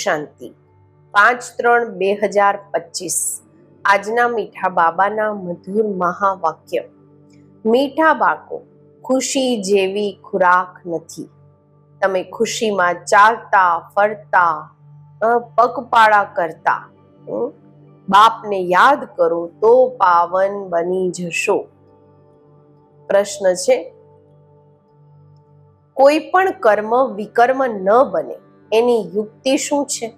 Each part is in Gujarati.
શાંતિ. પાંચ ત્રણ બે હજાર પચીસ. આજના મીઠા બાબાના મધુર મહાવાક્ય. મીઠા બાકો ખુશી જેવી ખોરાક નથી. તમે ખુશીમાં ચાલતા, ફરતા પગપાળા કરતા બાપને યાદ કરો તો પાવન બની જશો. પ્રશ્ન છે, કોઈ પણ કર્મ વિકર્મ ન બને. એની યુક્તિ શું છે?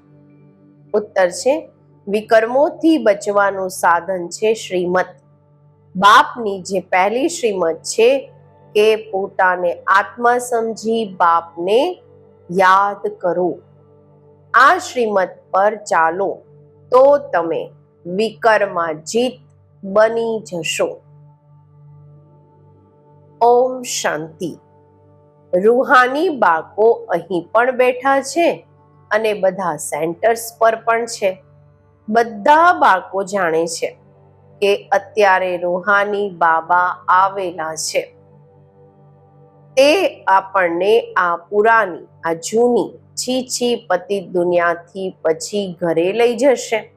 ઉત્તર છે, વિકર્મોથી બચવાનું સાધન છે શ્રીમત બાપની જે પહેલી શ્રીમત છે કે પોતાને આત્મા સમજી બાપને યાદ કરો. આ શ્રીમત પર ચાલો તો તમે વિકર્માજીત બની જશો. ઓમ શાંતિ. રૂહાની બાળકો અહીં પણ બેઠા છે અને બધા સેન્ટર્સ પર પણ છે. બધા બાળકો જાણે છે કે અત્યારે રૂહાની બાબા આવેલા છે. તે આપણને આ પુરાની, આ જૂની છીછી પતિ દુનિયાથી પછી ઘરે લઈ જશે.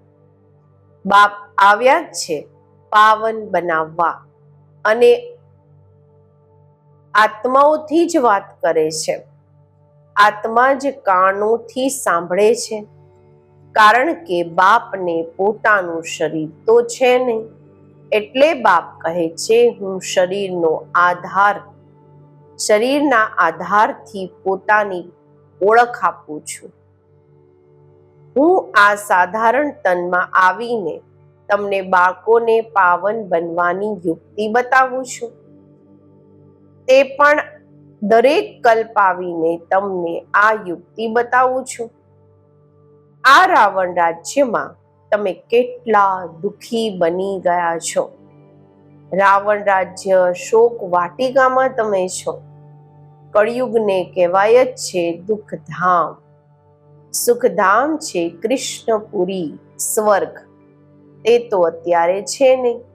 બાપ આવ્યા જ છે પાવન બનાવવા અને આત્માઓથી જ વાત કરે છે. આત્મા જ કાનોથી સાંભળે છે. કારણ કે બાપને પોતાનું શરીર તો છે નહીં. એટલે બાપ કહે છે, હું શરીરનો આધાર, શરીરના આધારથી પોતાની ઓળખ આપું છું. હું આ સાધારણ તનમાં આવીને તમને બાળકોને પાવન બનવાની યુક્તિ બતાવું છું. તે પણ દરેક કલ્પ આવીને તમને આ યુક્તિ બતાવું છું. આ રાવણ રાજ્યમાં તમે કેટલા દુખી બની ગયા છો. રાવણ રાજ્ય શોક વાટિકામાં તમે છો. કળિયુગને કહેવાય જ છે દુઃખધામ. સુખધામ છે કૃષ્ણપુરી સ્વર્ગ. તે તો અત્યારે છે નહીં.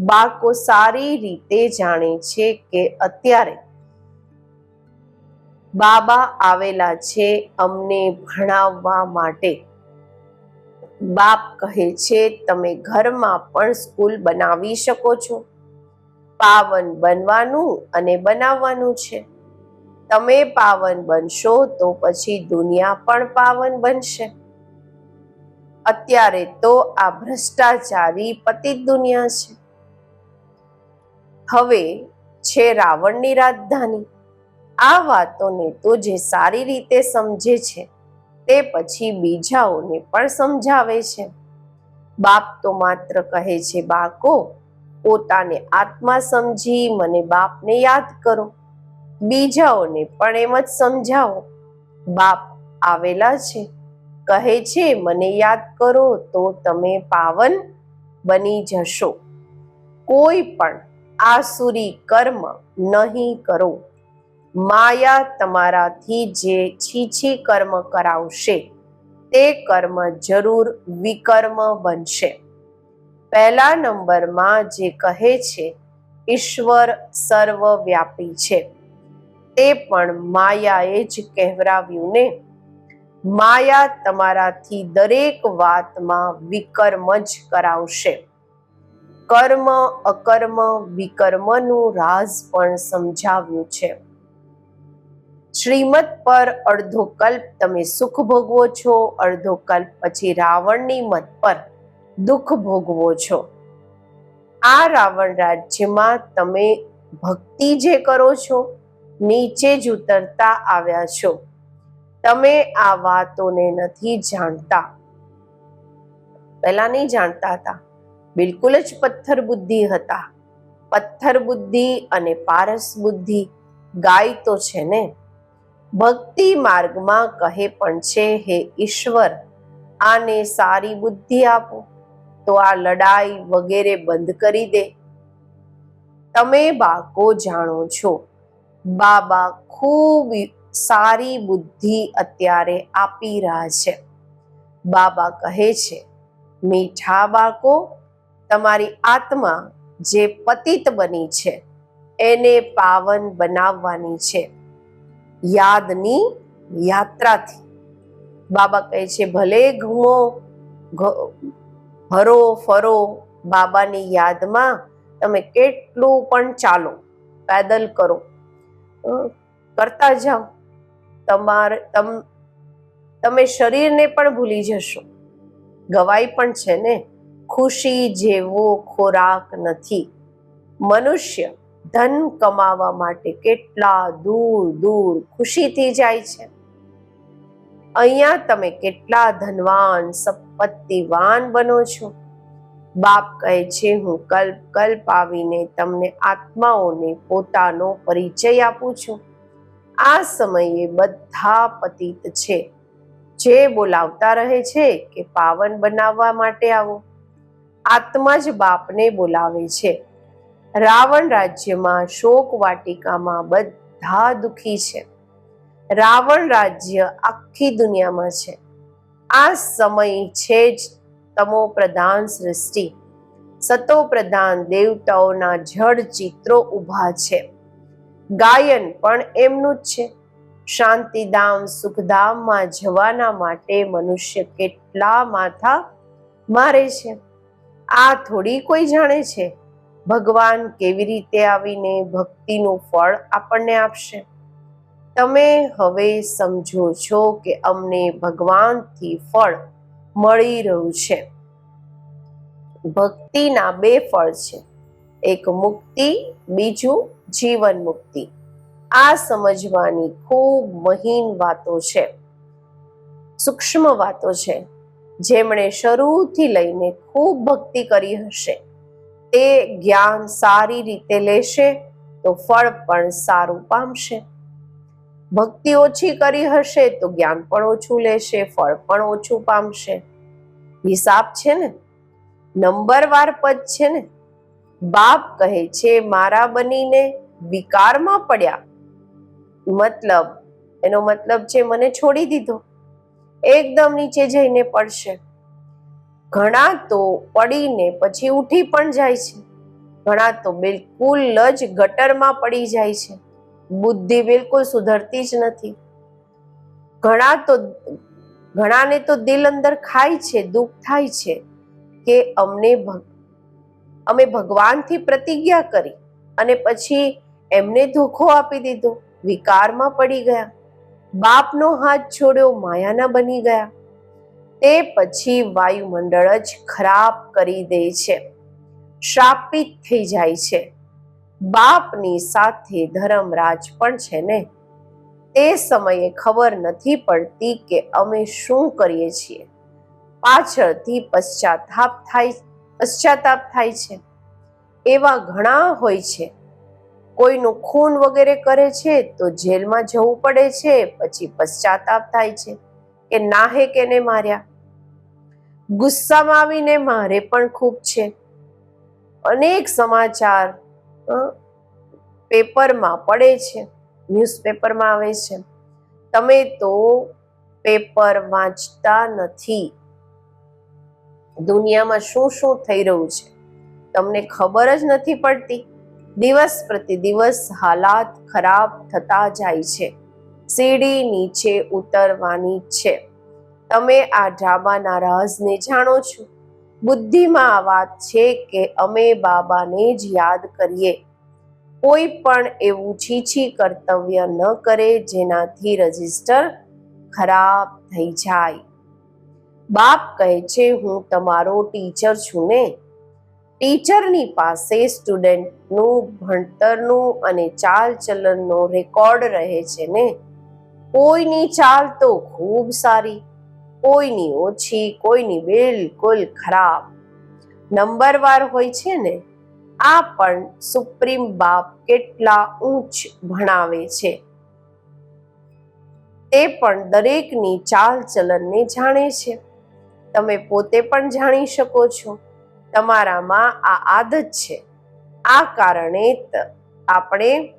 બાળકો સારી રીતે જાણે છે કે અત્યારે બાબા આવેલા છે અમને ભણાવવા માટે. બાપ કહે છે, તમે ઘરમાં પણ સ્કૂલ બનાવી શકો છો. પાવન બનવાનું અને બનાવવાનું છે. તમે પાવન બનશો તો પછી દુનિયા પણ પાવન બનશે. અત્યારે તો આ ભ્રષ્ટાચારી પતિત દુનિયા છે. હવે છે રાવણની રાજધાની. આ વાતોને તો જે સારી રીતે સમજે છે, તે પછી બીજાઓને પણ સમજાવે છે. બાપ તો માત્ર કહે છે બાકો પોતાને આત્મા સમજી મને બાપને યાદ કરો. બીજાઓને પણ એમ જ સમજાવો. બાપ આવેલા છે, કહે છે, મને યાદ કરો તો તમે પાવન બની જશો. કોઈ પણ આસુરી કર્મ નહીં કરો. માયા તમારાથી જે છીછી કર્મ કરાવશે, તે કર્મ જરૂર વિકર્મ બનશે. પહેલા નંબરમાં જે કહે છે, ઈશ્વર સર્વવ્યાપી છે. તે પણ માયાએ જ કહેવરાવ્યું ને. માયા તમારાથી દરેક વાતમાં વિકર્મ જ કરાવશે. કર્મ, અકર્મ, વિકર્મનું રાઝ પણ સમજાવ્યું છે. શ્રીમત પર અડધો કલ્પ તમે સુખ ભોગવો છો, અડધો કલ્પ પછી રાવણની મત પર દુઃખ ભોગવો છો. આ રાવણ રાજ્યમાં તમે ભક્તિ જે કરો છો, નીચે જ ઉતરતા આવ્યા છો. તમે આ વાતોને નથી જાણતા. પહેલા નહીં જાણતા હતા. બિલકુલ જ પથ્થર બુદ્ધિ હતા. પથ્થર બુદ્ધિ અને પારસ બુદ્ધિ ગાય તો છે ને? ભક્તિ માર્ગમાં કહે પણ છે, હે ઈશ્વર, આને સારી બુદ્ધિ આપો, તો આ લડાઈ વગેરે બંધ કરી દે. તમે બાકો જાણો છો, બાબા ખૂબ સારી બુદ્ધિ અત્યારે આપી રહ્યા છે. બાબા કહે છે, મીઠા બાળકો તમારી આત્મા જે પતિત બની છે, એને પાવન બનાવવાની છે. યાદની યાત્રાથી. બાબા કહે છે, ભલે ઘૂમો હરો ફરો, બાબાની યાદમાં તમે કેટલું પણ ચાલો, પેદલ કરો. કરતા જાઓ. તમારે, તમ, તમે શરીરને પણ ભૂલી જશો. ગવાઈ પણ છે ને? ખુશી જેવો ખોરાક નથી. મનુષ્ય ધન કમાવા માટે કેટલા દૂર દૂર ખુશીથી જાય છે. અહીંયા તમે કેટલા ધનવાન, સંપત્તિવાન બનો છો. બાપ કહે છે, હું કલ્પ કલ્પ આવીને તમને આત્માઓને પોતાનો પરિચય આપું છું. આ સમયે બધા પતિત છે. જે બોલાવતા રહે છે કે પાવન બનાવવા માટે આવો. આત્મા જ બાપને બોલાવે છે. રાવણ રાજ્યમાં શોક વાટિકામાં બધા દુખી છે. રાવણ રાજ્ય આખી દુનિયામાં છે. આ સમય છે જ તમો પ્રધાન સૃષ્ટિ. સતો પ્રધાન દેવતાઓના જડ ચિત્રો ઊભા છે. ગાયન પણ એમનું જ છે. શાંતિધામ સુખધામમાં જવાના માટે મનુષ્ય કેટલા માથા મારે છે. આ થોડી કોઈ જાણે છે? ભગવાન કેવી રીતે આવીને ભક્તિનું ફળ આપણને આપશે? તમે હવે સમજો છો કે અમને ભગવાનથી ફળ મળી રહ્યું છે. ભક્તિના બે ફળ છે. એક મુક્તિ, બીજું જીવન મુક્તિ. આ સમજવાની ખૂબ મહીન વાતો છે. સૂક્ષ્મ વાતો છે. જેમણે શરૂથી લઈને ખૂબ ભક્તિ કરી હશે. તે જ્ઞાન સારી રીતે લેશે તો ફળ પણ સારું પામશે. ભક્તિ ઓછી કરી હશે તો જ્ઞાન પણ ઓછું લેશે, ફળ પણ ઓછું પામશે. હિસાબ છે ને? નંબરવાર પદ છે ને? બાપ કહે છે, મારા બનીને વિકારમાં પડ્યા. મતલબ, એનો મતલબ છે, મને છોડી દીધો. એકદમ નીચે જઈને પડશે. ઘણા તો પડીને પછી ઉઠી પણ જાય છે. ઘણા તો બિલકુલ જ ગટરમાં પડી જાય છે. બુદ્ધિ બિલકુલ સુધરતી જ નથી. ઘણા તો, ઘણાને તો દિલ અંદર ખાય છે, દુઃખ થાય છે કે અમને અમે ભગવાનથી પ્રતિજ્ઞા કરી અને પછી એમને ધોખો આપી દીધો, વિકારમાં પડી ગયા. બાપનો હાથ છોડ્યો, માયાના બની ગયા. તે પછી વાયુમંડળ જ ખરાબ કરી દે છે. શ્રાપિત થઈ જાય છે. બાપની સાથે ધર્મરાજ પણ છે ને? તે સમયે ખબર નથી પડતી કે અમે શું કરીએ છીએ. પાછળથી પશ્ચાતાપ થાય પશ્ચાતાપ થાય છે. એવા ઘણા હોય છે કોઈનું ખૂન વગેરે કરે છે તો જેલમાં જવું પડે છે, પછી પશ્ચાતાપ થાય છે. કે નાહે કેને માર્યા? ગુસ્સામાં આવીને મારે પણ ખૂબ છે. અનેક સમાચાર પેપરમાં પડે છે, ન્યૂઝપેપરમાં આવે છે. તમે તો પેપર વાંચતા નથી. દુનિયામાં શું શું થઈ રહ્યું છે? તમને ખબર જ નથી પડતી. દિવસ પ્રતિ દિવસ હાલાત ખરાબ થતા જાય છે. સીડી નીચે ઉતરવાની છે. તમે આ ઢાબાના રહસ્યને જાણો છો? બુદ્ધિમાં આ વાત છે કે અમે બાબાને જ યાદ કરીએ. કોઈ પણ એવું છીછી કર્તવ્ય ન કરે જેનાથી રજિસ્ટર ખરાબ થઈ જાય. બાપ કહે છે, હું તમારો ટીચર છું ને? ટીચરની પાસે સ્ટુડન્ટનું ભણતરનું અને ચાલ ચલનનો રેકોર્ડ રહે છે ને? કોઈની ચાલ તો ખૂબ સારી, કોઈની ઓછી, કોઈની બિલકુલ ખરાબ. નંબરવાર હોય છે ને, આ પણ સુપ્રીમ બાપ કેટલા ઊંચ ભણાવે છે. તે પણ દરેકની ચાલ ચલનને જાણે છે. તમે પોતે પણ જાણી શકો છો. તમારામાં આ આદત છે. આ કારણે આપણે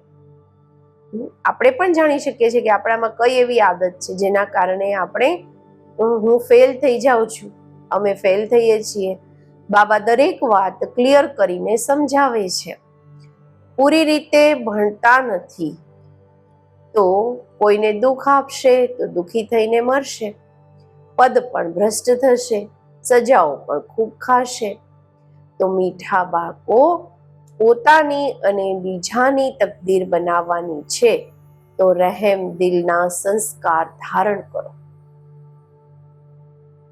આપણે પણ જાણી શકીએ છીએ કે આપણામાં કઈ એવી આદત છે જેના કારણે આપણે, હું ફેલ થઈ જાઉં છું. અમે ફેલ થઈએ છીએ. બાબા દરેક વાત ક્લિયર કરીને સમજાવે છે. પૂરી રીતે ભણતા નથી. તો કોઈને દુઃખ આપશે, તો દુઃખી થઈને મરશે. પદ પણ ભ્રષ્ટ થશે. સજાઓ પણ ખૂબ ખાશે. તો મીઠા બાળકો પોતાની અને બીજાની તકદીર બનાવવાની છે. તો રહેમ દિલના સંસ્કાર ધારણ કરો.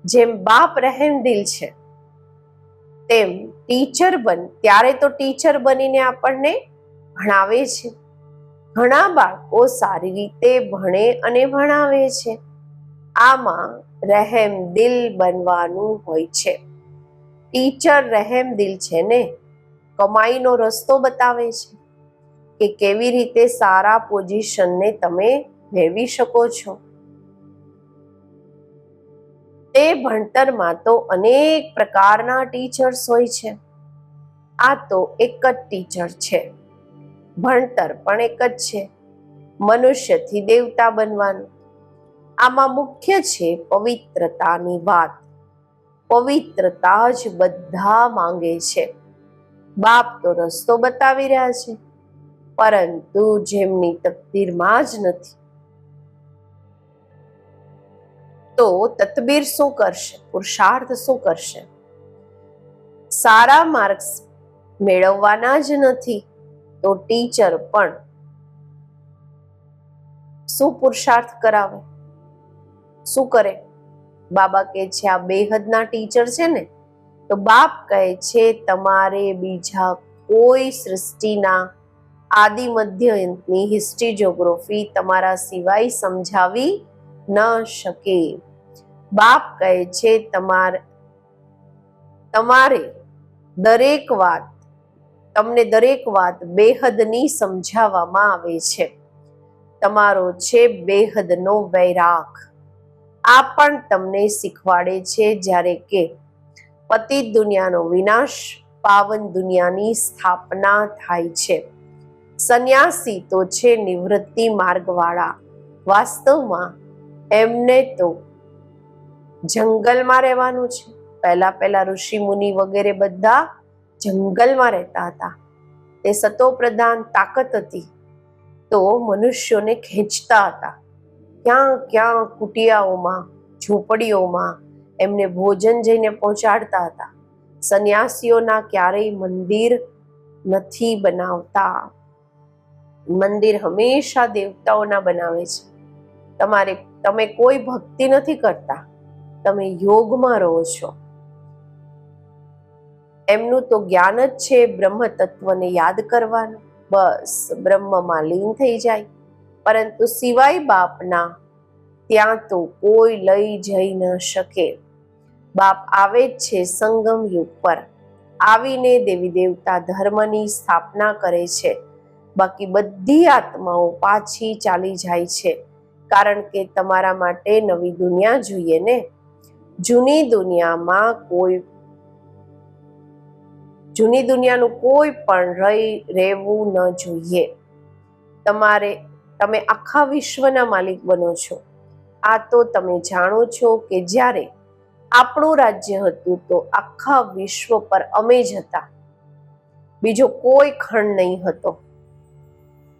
જેમ બાપ રહેમ દિલ છે, તેમ ટીચર બન, ત્યારે તો ટીચર બનીને આપણને ભણાવે છે. ઘણા બાળકો સારી રીતે ભણે અને ભણાવે છે. આમાં રહેમ દિલ બનવાનું હોય છે. ટીચર રહેમ દિલ છે ને? કમાઈનો રસ્તો બતાવે છે કે કેવી રીતે સારા પોઝિશનને તમે મેળવી શકો છો. તે ભણતરમાં તો અનેક પ્રકારના ટીચર્સ હોય છે. આ તો એક જ ટીચર છે. ભણતર પણ એક જ છે. મનુષ્યથી દેવતા બનવાનું. આમાં મુખ્ય છે પવિત્રતાની વાત. પવિત્રતા જ બધા માંગે છે. બાપ તો રસ્તો બતાવી રહ્યા છે, પરંતુ જેમની તકદીરમાં જ નથી. તો તતબીર શું કરશે? પુરુષાર્થ શું કરશે? સારા માર્ક્સ મેળવવાના જ નથી, તો ટીચર પણ શું પુરુષાર્થ કરાવે? શું કરે? બાબા કહે છે, આ બેહદના ટીચર છે ને, તો બાપ કહે છે, તમારે બીજા કોઈ સૃષ્ટિના આદિ મધ્ય અંતની હિસ્ટ્રી જ્યોગ્રાફી તમારા સિવાય સમજાવી ન શકે. બાપ કહે છે, તમારે તમારે દરેક વાત, તમને દરેક વાત બેહદની સમજાવવામાં આવે છે. તમારો છે બેહદનો વૈરાગ. આ પણ તમને શીખવાડે છે જ્યારે કે પતિ દુનિયાનો વિનાશ પાવન દુનિયાની સ્થાપના થાય છે. સંન્યાસી તો છે નિવૃત્તિ માર્ગવાળા. વાસ્તવમાં એમને તો જંગલમાં રહેવાનું છે. પહેલા પહેલા ઋષિ મુનિ વગેરે બધા જંગલમાં રહેતા હતા. તે સતો પ્રધાન તાકત હતી. તો મનુષ્યોને ખેંચતા હતા. ક્યાં ક્યાં કુટિયાઓમાં, ઝૂંપડીઓમાં એમને ભોજન જઈને પહોંચાડતા હતા. સંન્યાસીઓના ક્યારેય મંદિર નથી બનાવતા. મંદિર હંમેશા દેવતાઓના બનાવે છે. તમારે, તમે કોઈ ભક્તિ નથી કરતા. તમે યોગમાં રહો છો. એમનું તો જ્ઞાન જ છે બ્રહ્મ તત્વને યાદ કરવાનું. બસ, બ્રહ્મમાં લીન થઈ જાય. પરંતુ સિવાય બાપના ત્યાં તો કોઈ લઈ જઈ ન શકે. બાપ આવે જ છે સંગમ યુગ પર. આવીને દેવી દેવતા ધર્મની સ્થાપના કરે છે. બાકી બધી આત્માઓ પાછી ચાલી જાય છે. કારણ કે તમારા માટે નવી દુનિયા જોઈએ ને? જૂની દુનિયામાં કોઈ જૂની દુનિયાનું કોઈ પણ રહી રહેવું ન જોઈએ. તમારે તમે આખા વિશ્વના માલિક બનો છો. આ તો તમે જાણો છો કે જ્યારે આપણું રાજ્ય હતું તો આખા વિશ્વ પર અમે જ હતા. બીજો કોઈ ખંડ નહીં હતો.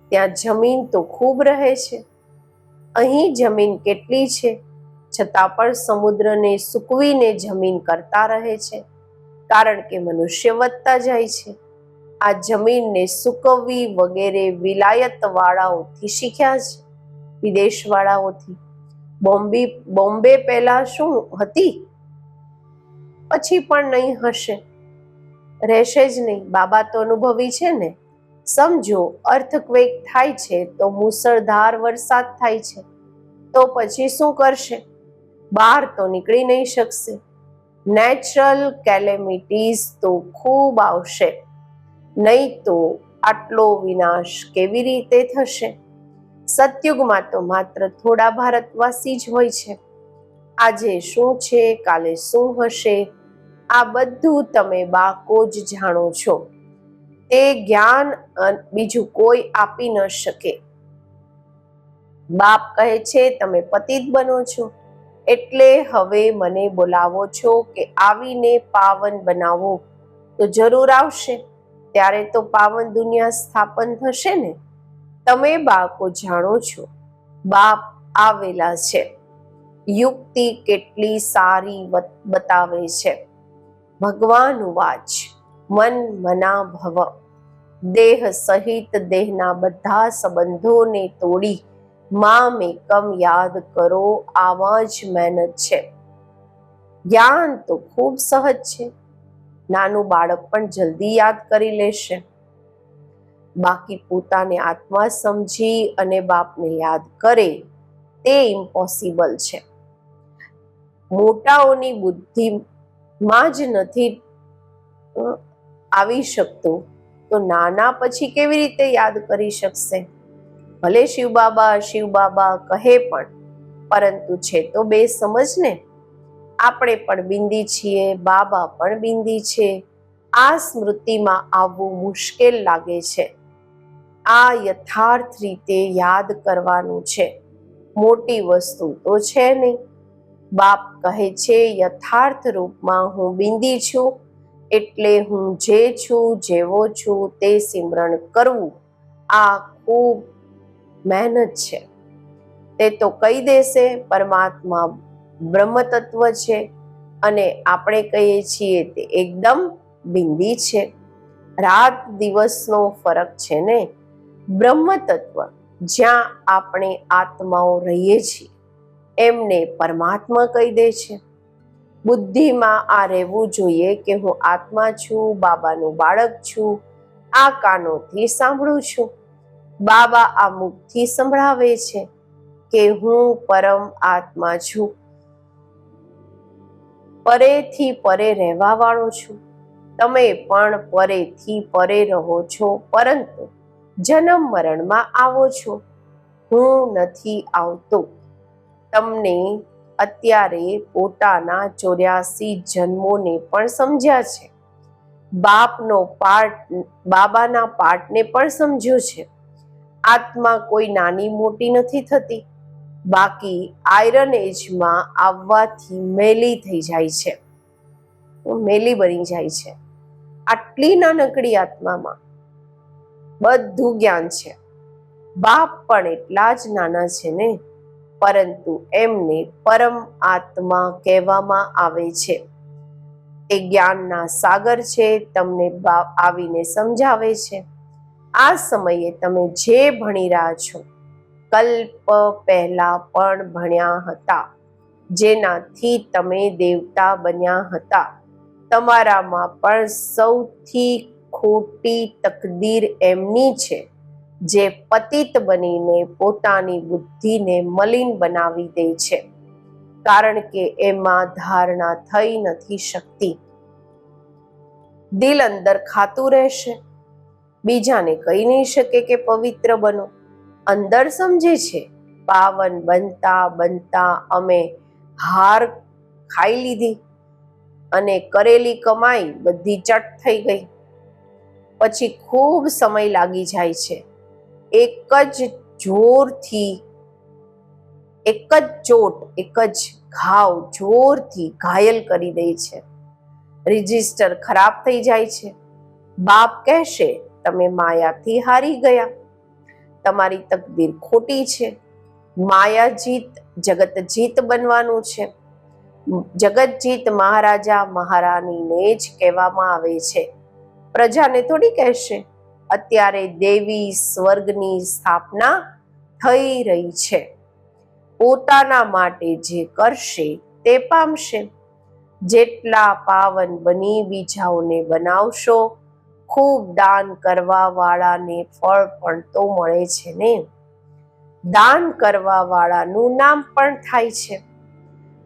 ત્યાં જમીન તો ખૂબ રહે છે. અહીં જમીન કેટલી છે? છતાં પણ સમુદ્રને સૂકવીને જમીન કરતા રહે છે. કારણ કે મનુષ્ય વધતા જાય છે. આ જમીનને સૂકવવી વગેરે વિલાયતવાળાઓથી શીખ્યા છે? વિદેશવાળાઓથી. બોમ્બે બોમ્બે પહેલા શું હતી? પછી પણ નહીં હશે. રહેશે જ નહીં. બાબા તો અનુભવી છે ને? સમજો, અર્થક્વેક થાય છે તો મુસળધાર વરસાદ થાય છે. તો પછી શું કરશે? બહાર તો નીકળી નહીં શકશે. નેચરલ કેલેમિટીઝ તો ખૂબ આવશે. નહીં તો આટલો વિનાશ કેવી રીતે થશે? સતયુગમાં તો માત્ર થોડા ભારતવાસી જ હોય છે. આજે શું છે, કાલે શું હશે, આ બધું તમે બાકો જ જાણો છો. તે જ્ઞાન બીજું કોઈ આપી ન શકે. બાપ કહે છે, તમે પતિત બનો છો. એટલે હવે મને બોલાવો છો કે આવીને પાવન બનાવો. તો જરૂર આવશે. ત્યારે તો પાવન દુનિયા સ્થાપન થશે ને? તમે બાળકો જાણો છો, બાપ આવેલા છે. યુક્તિ કેટલી સારી બતાવે છે. ભગવાન વાચ, મન મના ભવ દેહ સહિત દેહના બધા સંબંધોને તોડી મામ મેકમ યાદ કરો, આવા જ મહેનત છે. જ્ઞાન તો ખૂબ સહજ છે. નાનું બાળક પણ જલ્દી યાદ કરી લેશે. બાકી પોતાને આત્મા સમજી અને બાપને યાદ કરે તે ઇમ્પોસિબલ છે. મોટાઓની બુદ્ધિમાં જ નથી આવી શકતું. તો નાના પછી કેવી રીતે યાદ કરી શકશે? ભલે શિવ બાબા શિવ બાબા કહે પણ, પરંતુ છે તો બે સમજ ને આપણે પણ બિંદી છીએ, બાબા પણ બિંદી છે. આ સ્મૃતિમાં આવવું મુશ્કેલ લાગે છે. આ યથાર્થ રીતે યાદ કરવાનું છે. મોટી વસ્તુ તો છે નહીં. બાપ કહે છે, યથાર્થ રૂપમાં હું બિંદી છું, એટલે હું જે છું, જેવો છું, તે સિમરણ કરવું. આ ખૂબ મહેનત છે. તે તો કહી દેશે, પરમાત્મા બ્રહ્મ તત્વ છે અને આપણે કહીએ છીએ તે એકદમ બિંદી છે. રાત દિવસનો ફરક છે ને? બ્રહ્મ તત્વ જ્યાં આપણે આત્માઓ રહીએ છીએ, એમને પરમાત્મા કહી દે છે. બુદ્ધિમાં આ રહેવું જોઈએ કે હું આત્મા છું, બાબાનું બાળક છું, આ કાનોથી સાંભળું છું. બાબા આ મુખથી સંભળાવે છે કે હું પરમ આત્મા છું. પરેથી પરે રહેવા વાળો છું. તમે પણ પરેથી પરે રહો છો, પરંતુ જન્મ મરણમાં આવો છો. હું નથી આવતો. તમને અત્યારે પોતાના ચોર્યાસી જન્મોને પણ સમજ્યા છે. બાપનો પાઠ, બાબાના પાઠને પણ સમજ્યો છે. આત્મા કોઈ નાની મોટી નથી થતી. બાકી આયરન એજમાં આવવાથી મેલી થઈ જાય છે. મેલી બની જાય છે. આટલી નાનકડી આત્મામાં બધું જ્ઞાન છે. બાપ પણ એટલા જ નાના છે ને? પરંતુ એમને પરમ આત્મા કહેવામાં આવે છે. એ જ્ઞાનના સાગર છે, તમને આવીને સમજાવે છે. આ સમયે તમે જે ભણી રહ્યા છો કલ્પ પહેલા પણ ભણ્યા હતા. જેનાથી તમે દેવતા બન્યા હતા. તમારામાં પણ સૌથી ખોટી તકદીર એમની છે, જે પતિત બનીને પોતાની બુદ્ધિને મલિન બનાવી દે છે. કારણ કે એમાં ધારણા થઈ નથી શકતી. દિલ અંદર ખાતું રહેશે. બીજાને કહી નહીં શકે કે પવિત્ર બનો. અંદર સમજે છે, પાવન બનતા બનતા અમે હાર ખાઈ લીધી અને કરેલી કમાઈ બધી ચટ થઈ ગઈ. પછી ખૂબ સમય લાગી જાય છે. એક જ જોરથી, એક જ ચોટ, એક જ ઘાવ જોરથી ઘાયલ કરી દે છે. રજિસ્ટર ખરાબ થઈ જાય છે. બાપ કહેશે, તમે માયાથી હારી ગયા. તમારી તકદીર ખોટી છે. માયા જીત જગત જીત બનવાનું છે. જગત જીત મહારાજા મહારાણીને જ કહેવામાં આવે છે. પ્રજાને થોડી કહેશે, અત્યારે દેવી સ્વર્ગની સ્થાપના થઈ રહી છે. પોતાના માટે જે કરશે તે પામશે. જેટલા પાવન બની બીજાઓને બનાવશો ખૂબ દાન કરવા વાળાને ફળ પણ તો મળે છે ને? દાન કરવા વાળાનું નામ પણ થાય છે.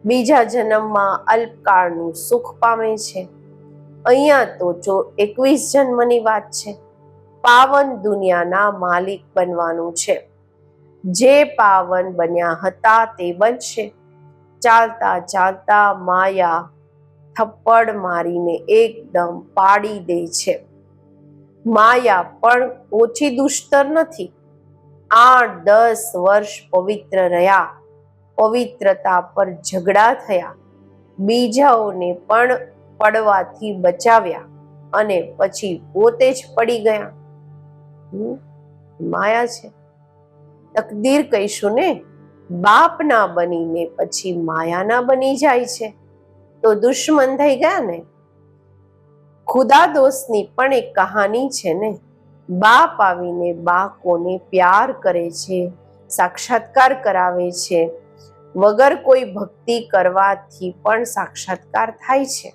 બીજા જન્મમાં અલ્પકાળનું સુખ પામે છે. અહીંયા તો જો એકવીસ જન્મની વાત છે. પાવન દુનિયાના માલિક બનવાનું છે. જે પાવન બન્યા હતા તે બનશે. ચાલતા ચાલતા માયા થપ્પડ મારીને એકદમ પાડી દે છે. માયા પણ ઓછી દુષ્ટર નથી. આઠ, દસ વર્ષ પવિત્ર રહ્યા. પવિત્રતા પર ઝઘડા થયા. બીજાઓને પણ પડવાથી બચાવ્યા અને પછી પોતે જ પડી ગયા. માયા છે. તકદીર કહીશું ને? બાપના બનીને પછી માયાના બની જાય છે. તો દુશ્મન થઈ ગયા ને? ખુદા દોસ્તની પણ એક કહાની છે ને? બાપ આવીને બાકોને પ્યાર કરે છે, સાક્ષાત્કાર કરાવે છે, વગર કોઈ ભક્તિ કરવાથી પણ સાક્ષાત્કાર થાય છે.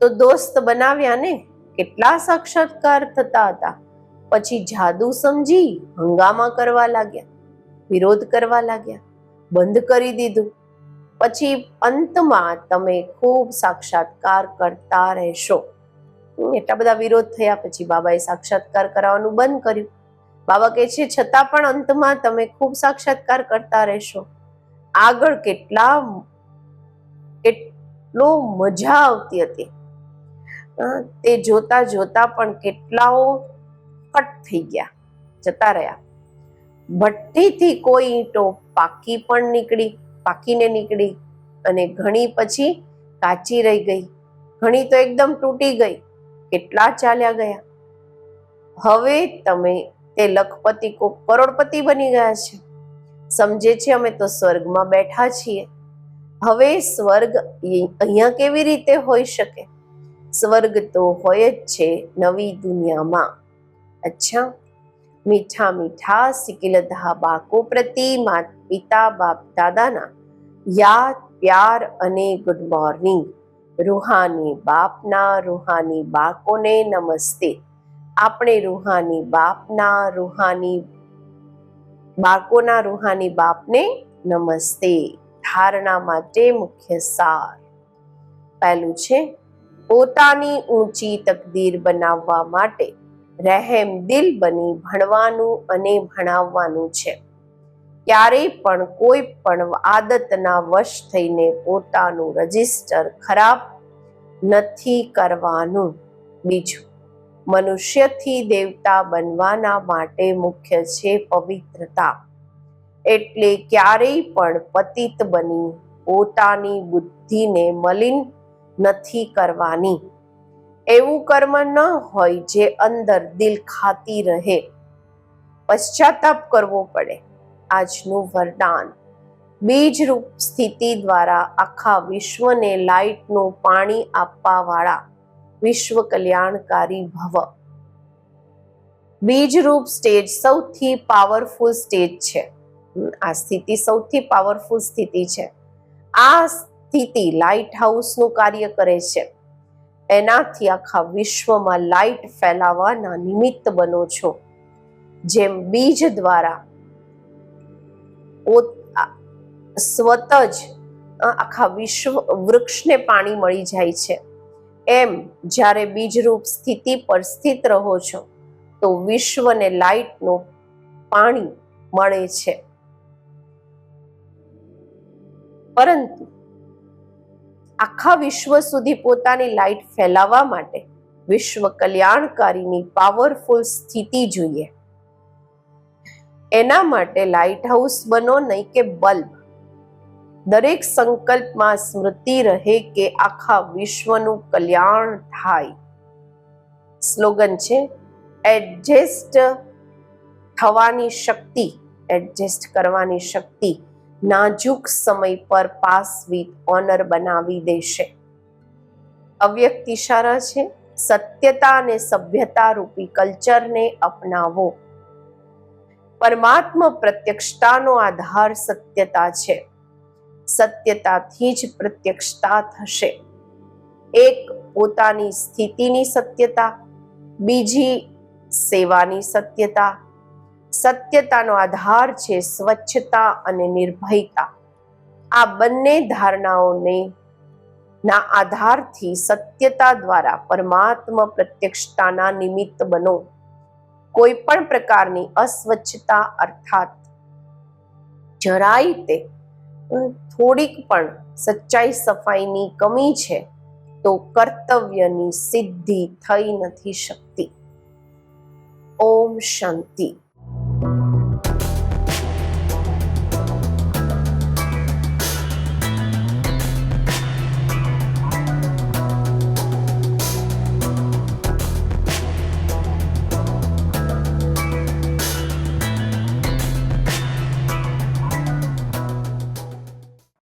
તો દોસ્ત બનાવ્યા ને? કેટલા સાક્ષાત્કાર થતા હતા? પછી જાદુ સમજી હંગામા કરવા લાગ્યા, વિરોધ કરવા લાગ્યા, બંધ કરી દીધું. પછી અંતમાં તમે ખૂબ સાક્ષાત્કાર કરતા રહેશો. એટલા બધા વિરોધ થયા પછી બાબાએ સાક્ષાત્કાર કરાવવાનું બંધ કર્યું. બાબા કહે છે, છતાં પણ અંતમાં તમે ખૂબ સાક્ષાત્કાર કરતા રહેશો. આગળ કેટલા કેટલો મજા આવતી હતી. તે જોતા જોતા પણ કેટલાઓ કટ થઈ ગયા, જતા રહ્યા. ભઠ્ઠીથી કોઈ ઈંટો પાકી પણ નીકળી. પાકીને નીકળી અને ઘણી પછી કાચી રહી ગઈ. ઘણી તો એકદમ તૂટી ગઈ. કેટલા ચાલ્યા ગયા? હવે તમે તે લખપતિ કો, કરોડપતિ બની ગયા છે. સમજે છે અમે તો સ્વર્ગમાં બેઠા છીએ. હવે સ્વર્ગ અહીંયા કેવી રીતે હોઈ શકે? સ્વર્ગ તો હોય જ છે નવી દુનિયામાં. અચ્છા. મીઠા મીઠા સિકિલધા બાકો પ્રતિ માત પિતા, બાપ, દાદાના. યાદ, પ્યાર અને ગુડ મોર્નિંગ રૂહાની બાપના, રૂહાની બાકોને નમસ્તે. આપણે રૂહાની બાપના, રૂહાની બાકોના, રૂહાની બાપને નમસ્તે. ધારણા માટે મુખ્ય સાર. પહેલું છે, પોતાની ઊંચી તકદીર બનાવવા માટે રહેમ દિલ બની ભણવાનું અને ભણાવવાનું છે. ક્યારેય પણ કોઈ પણ આદતના વશ થઈને પોતાનું રજિસ્ટર ખરાબ નથી કરવાનું. બીજું, મનુષ્યથી દેવતા બનવાના માટે મુખ્ય છે પવિત્રતા. એટલે ક્યારેય પણ પતિત બની પોતાની બુદ્ધિને મલિન નથી કરવાની. એવું કર્મ ન હોય જે અંદર દિલ ખાતી રહે. પશ્ચાતાપ કરવો પડે. આજનું વરદાન. બીજરૂપ સ્થિતિ દ્વારા આખા વિશ્વને લાઇટનું પાણી આપવા વાળા વિશ્વ કલ્યાણકારી ભવ. બીજરૂપ સ્ટેજ સૌથી પાવરફુલ સ્ટેજ છે. આ સ્થિતિ સૌથી પાવરફુલ સ્થિતિ છે. આ સ્થિતિ લાઇટ હાઉસનું કાર્ય કરે છે. એનાથી આખા વિશ્વમાં લાઇટ ફેલાવવાના નિમિત્ત બનો છો. જેમ બીજ દ્વારા સ્વત જ આખા વિશ્વ વૃક્ષને પાણી મળી જાય છે. એમ જ્યારે બીજરૂપ સ્થિતિ પર સ્થિત રહો છો, તો વિશ્વને લાઇટનું પાણી મળે છે. પરંતુ આખા વિશ્વ સુધી પોતાની લાઇટ ફેલાવવા માટે વિશ્વ કલ્યાણકારીની પાવરફુલ સ્થિતિ જોઈએ. એના માટે લાઇટ હાઉસ બનો નહીં કે બલ્બ. દરેક સંકલ્પમાં સ્મૃતિ રહે કે આખા વિશ્વનું કલ્યાણ થાય. સ્લોગન છે એડજસ્ટ થવાની શક્તિ એડજસ્ટ કરવાની શક્તિ. નાજુક સમય પર પાસ વિથ ઓનર બનાવી દેશે. અવ્યક્ત ઇશારા છે, સત્યતા અને સભ્યતા રૂપી કલ્ચરને અપનાવો. પરમાત્મા પ્રત્યક્ષતાનો આધાર સત્યતા છે. સત્યતાથી જ પ્રત્યક્ષતા થશે. એક પોતાની સ્થિતિની સત્યતા, બીજી સેવાની સત્યતા સત્યતાનો આધાર છે સ્વચ્છતા અને નિર્ભયતા. આ બંને ધારણાઓને ના આધારથી સત્યતા દ્વારા પરમાત્મા પ્રત્યક્ષતાના નિમિત્ત બનો. કોઈ પણ પ્રકારની અસ્વચ્છતા અર્થાત જરાય તે થોડીક પણ સચ્ચાઈ સફાઈની કમી છે તો કર્તવ્યની સિદ્ધિ થઈ નથી શકતી. ઓમ શાંતિ.